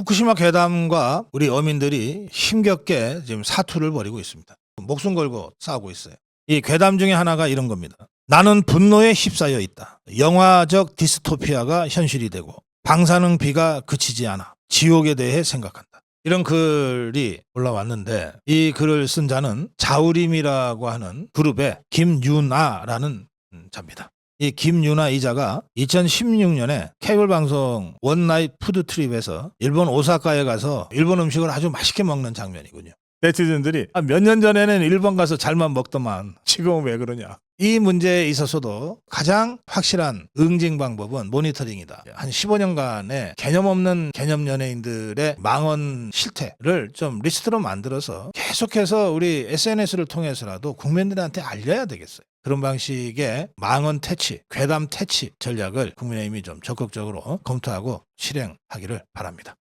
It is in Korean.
후쿠시마 괴담과 우리 어민들이 힘겹게 지금 사투를 벌이고 있습니다. 목숨 걸고 싸우고 있어요. 이 괴담 중에 하나가 이런 겁니다. 나는 분노에 휩싸여 있다. 영화적 디스토피아가 현실이 되고 방사능 비가 그치지 않아. 지옥에 대해 생각한다. 이런 글이 올라왔는데 이 글을 쓴 자는 자우림이라고 하는 그룹의 김유나라는 음, 자입니다. 이 김유나 이자가 2016년에 케이블 방송 원나잇 푸드 트립에서 일본 오사카에 가서 일본 음식을 아주 맛있게 먹는 장면이군요. 네티즌들이 아, 몇년 전에는 일본 가서 잘만 먹더만 지금은 왜 그러냐. 이 문제에 있어서도 가장 확실한 응징 방법은 모니터링이다. 한 15년간의 개념 없는 개념 연예인들의 망언 실태를 좀 리스트로 만들어서 계속해서 우리 SNS를 통해서라도 국민들한테 알려야 되겠어요. 그런 방식의 망언 퇴치, 괴담 퇴치 전략을 국민의힘이 좀 적극적으로 검토하고 실행하기를 바랍니다.